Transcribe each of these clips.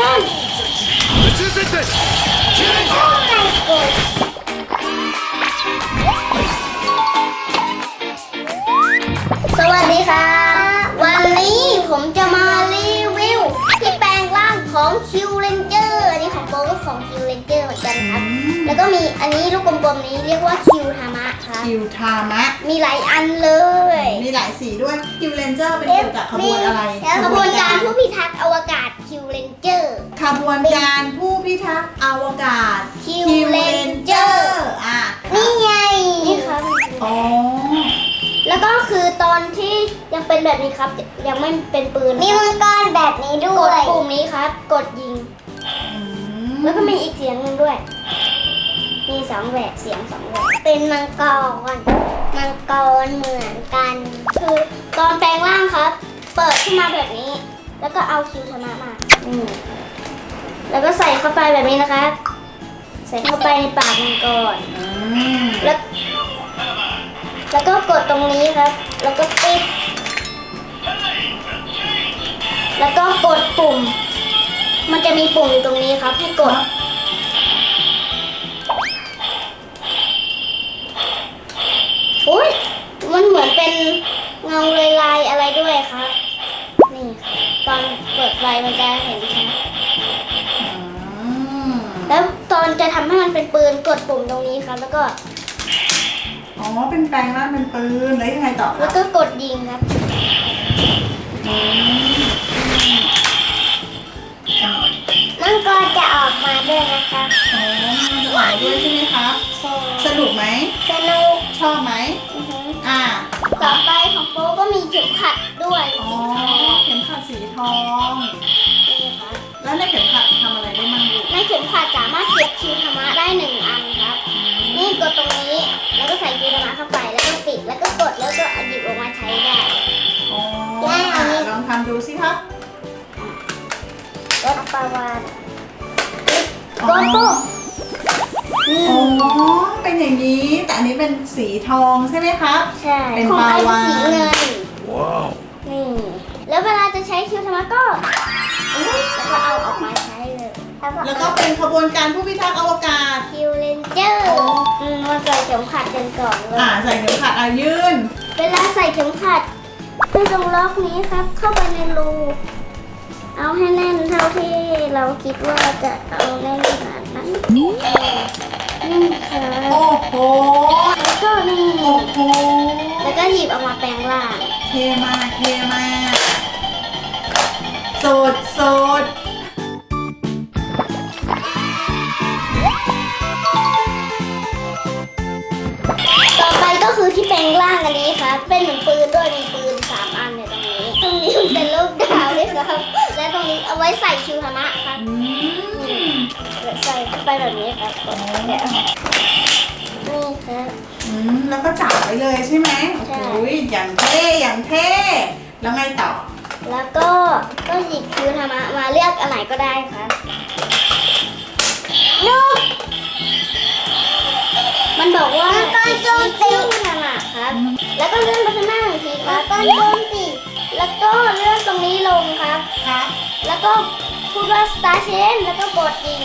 สวัสดีค่ะ วันนี้ผมจะมารีวิวที่แปลงร่างของคิวเรนเจอร์อันนี้ของโบก็ของคิวเรนเจอร์เหมือนกันครับ แล้วก็มีอันนี้ลูกกลมๆนี้เรียกว่าคิวทามะค่ะคิวทามะ มีหลายอันเลย มีหลายสีด้วยคิวเรนเจอร์เป็นเกี่ยวกับขบวนอะไรขบวนการผู้พิทักษ์อวกาศคิวเรน เจอร์ ขบวนการผู้พิทักษ์อวกาศ Q Q Ranger อะนี่ไงนี่ครับ อ๋อ แล้วก็คือตอนที่ยังเป็นแบบนี้ครับ ยังไม่เป็นปืนมีมังกรแบบนี้ด้วยกดปุ่มนี้ครับ กดยิงอืมแล้วก็มีอีกเสียงหนึ่งด้วย มีสองแบบเสียงสองแบบเป็นมังกร มังกรเหมือนกัน คือตอนแปลงร่างครับ เปิดขึ้นมาแบบนี้ แล้วก็เอาคิวธนะมา อืมแล้วก็ใส่เข้าไปแบบนี้นะครับใส่เข้าไปในปากมังกรอืมแล้ว แล้วก็กดตรงนี้ครับ แล้วก็ปิด แล้วก็กดปุ่ม มันจะมีปุ่มอยู่ตรงนี้ครับ ให้กด อุ้ยมันเหมือนเป็นเงาลายๆอะไรด้วยครับนี่ครับตอนเปิดไฟมันจะเห็นชัดอืมแล้วตอนจะทำให้มันเป็นปืนกดปุ่มตรงนี้ครับ แล้วก็อ๋อ เป็นแปลงร่างเป็นปืนแล้วยังไงต่อคแล้รัวบก็กดยิงครับ อืมมังกรจะออกมาด้วยนะคะอ๋อมันจะไหวด้วยใช่ไหมครับ ใช่สนุกไหม สนุกชอบไหม อือฮึอ่า ต่อไปของโป๊ก็มีเข็มขัดด้วยอ๋อสีทองเข็มขัด สีทองนี่ค่ะแล้วในเข็มขัดทำอะไรได้มั่งลูกในเข็มขัดสามารถเก็บคิวธรรมะได้หนึ่งอันครับ นี่กดตรงนี้ แล้วก็ใส่คิวธรรมะเข้าไป แล้วก็ปิด แล้วก็กด แล้วก็เอาหยิบออกมาใช้ได้ อ๋อได้อันนี้อะลองทำดูสิครับรถปลาวานอ๋กอดปุ๊บนี่อ๋อ เป็นอย่างนี้ แต่อันนี้เป็นสีทองใช่ไหมครับ ใช่ เป็นของปไอ้ลาวาฬสีเงิน ว้าว นี่ แล้วเวลาจะใช้คิวธรรมะก็อุ๊ยแล้วก็เอาออกมาใช้เลยแล้วก็เป็นขบวนการผู้พิทักษ์อวกาศ คิวเรนเจอร์โอ้อืมมาใส่เข็มขัดกันก่อนเลยอ่าใส่เข็มขัดอายืนเวลาใส่เข็มขัดให้ตรงล็อกนี้ครับ เข้าไปในรู เอาให้แน่นเท่าที่เราคิดว่าจะเอาแน่นขนาดนั้นนี่ค่ะโอ้โหแล้วก็นี่โอ้โหแล้วก็หยิบออกมาแปลงร่างเท่มากเท่มาก สดสดต่อไปก็คือที่แปลงร่างอันนี้ครับ เป็นเหมือนปืนด้วยมีปืนสามอันเนี่ยตรงนี้ ตรงนี้มันเป็นรูปดาวด้วยครับ และตรงนี้เอาไว้ใส่ชิวธรรมะครับอืมใส่เข้าไปแบบนี้ครับกดเดี๋ยวนี่ครับ อืมแล้วก็จับไว้เลยใช่ไหมใช่ โอ้ยอย่างเท่อย่างเท่แล้วไงต่อ แล้วก็ก็หยิบคิวธรรมะมาเลือกอันไหนก็ได้ครับลูกมันบอกว่าตอนโจมตีธรรมะครับ แล้วก็เลื่อนไปข้างหน้าหนึ่งทีครับตอนโจมตีแล้วก็เลื่อนตรงนี้ลงครับ ครับ แล้วก็พูดว่า star chain แล้วก็กดยิง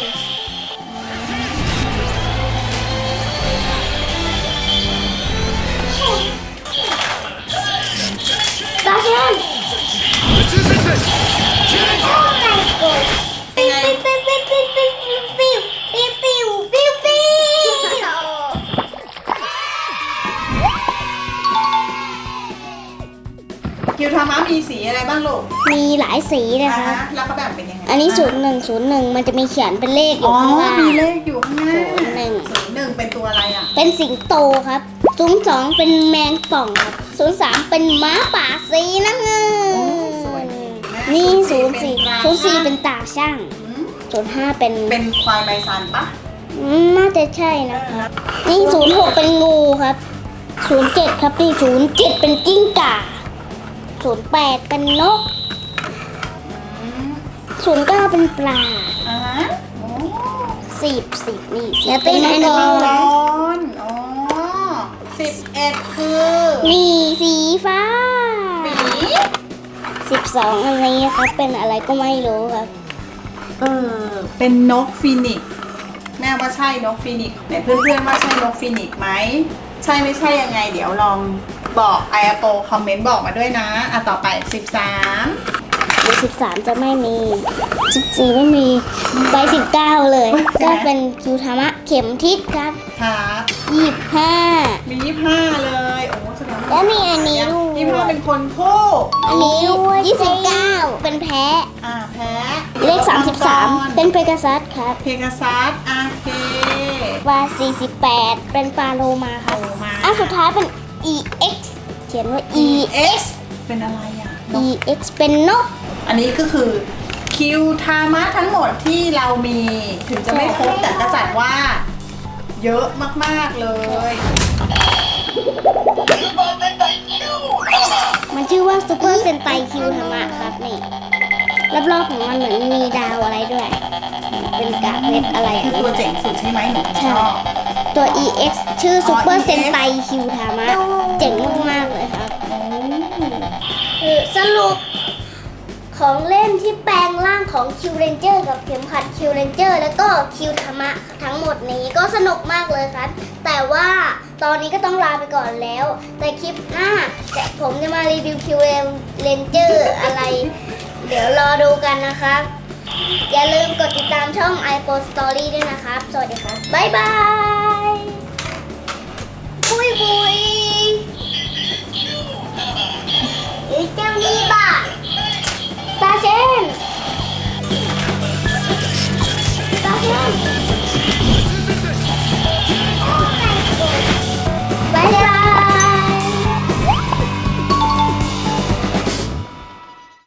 วคิวทามะมีสีอะไรบ้างลูกมีหลายสีนะอ่าคะฮะแล้วเขาแบ่งเป็นยังไงอันนี้บ้างศูนย์หนึ่งศูนย์หนึ่งมันจะมีเขียนเป็นเลขออ๋ยู่อ ข้างล่าง มีเลขอยู่ข้างหน้าศูนย์หนึ่ง ศูนย์หนึ่งเป็นตัวอะไรอะ เป็นสิงโตครับศูนย์สองเป็นแมงป่องครับศูนย์สามเป็นม้าป่าสีน้ำเงิโอ้นสวยดีะนี่ศูนย์สี่เป็ศูนย์สี่ราเป็นตาช่างอืมศูนย์ห้าเป็นเป็นควายไมซันปะอืมน่าจะใช่นะครับนี่ศูนย์หกเป็นงูครับศูนย์เจ็ดครับนี่ศูนย์เจ็ดเป็นกิ้งก่า ศูนย์แปดเป็นนกอืมศูนย์เก้าเป็นปลาอ่าฮะโอ้สิบสิบนี่แล้วเป็นมัอังนกนี้รนะอ๋อสิบเอ็ดคือมีสีฟ้าหมีสิบสองอันนี้ครับเป็นอะไรก็ไม่รู้ครับเออเป็นนกฟีนิกซ์แม่ว่าใช่นกฟีนิกซ์ไหนเพื่อนๆว่าใช่นกฟีนิกซ์ไหมใช่ไม่ใช่ยังไง เดี๋ยวลอง บอกไออาโปคอมเมนต์บอกมาด้วยนะอะต่อไป 13เบอร์สิบสามจะไม่มีสิบสี่ไม่มีใบสิบเก้าเลยก็เป็นคิวธรรมะเข็มทิศครับครับยี่สิบห้า มี25เลยโอ้แสดงว่าแล้วมีอันนี้ด้วย ยี่ห้าเป็นคนคู่อันนี้ยี่สิบเก้าเป็นแพ้ อ่าแพ้เลขสามสิบสามเป็นเพกาซัสครับ เพกาซัสอะโอเคว่าสี่สิบแปดเป็นปลาโลมาครับโลมา อันสุดท้ายเป็น EX เขียนว่า EX เป็นอะไรอะนก EX เป็นนก อันนี้ก็คือคิวทามะทั้งหมดที่เรามีถึงจะไม่ครบแต่ก็จัดว่า เยอะมากๆเลย มันชื่อว่าซูเปอร์เซนไตคิวธรรมะครับนี่รอบๆของมันเหมือนมีดาวอะไรด้วย เป็นกากเพชรอะไรคือตัวเจ๋งสุดใช่ไหมหนูชอบ ตัว EX ชื่ออ๋อซูเปอร์ EX เซนไตคิวธรรมะ เจ๋งมาก ๆ เลยครับคือสรุปของเล่นที่แปลงร่างของคิวเรนเจอร์กับเข็มขัดคิวเรนเจอร์แล้วก็คิวธรรมะทั้งหมดนี้ก็สนุกมากเลยครับ แต่ว่าตอนนี้ก็ต้องลาไปก่อนแล้ว แต่คลิปหน้าผมจะมารีวิวคิวเรนเจอร์อะไร เดี๋ยวรอดูกันนะครับ อย่าลืมกดติดตามช่อง iPo Story ด้วยนะครับ สวัสดีครับบ๊ายบาย boy. It's a Reba. That's him. That's.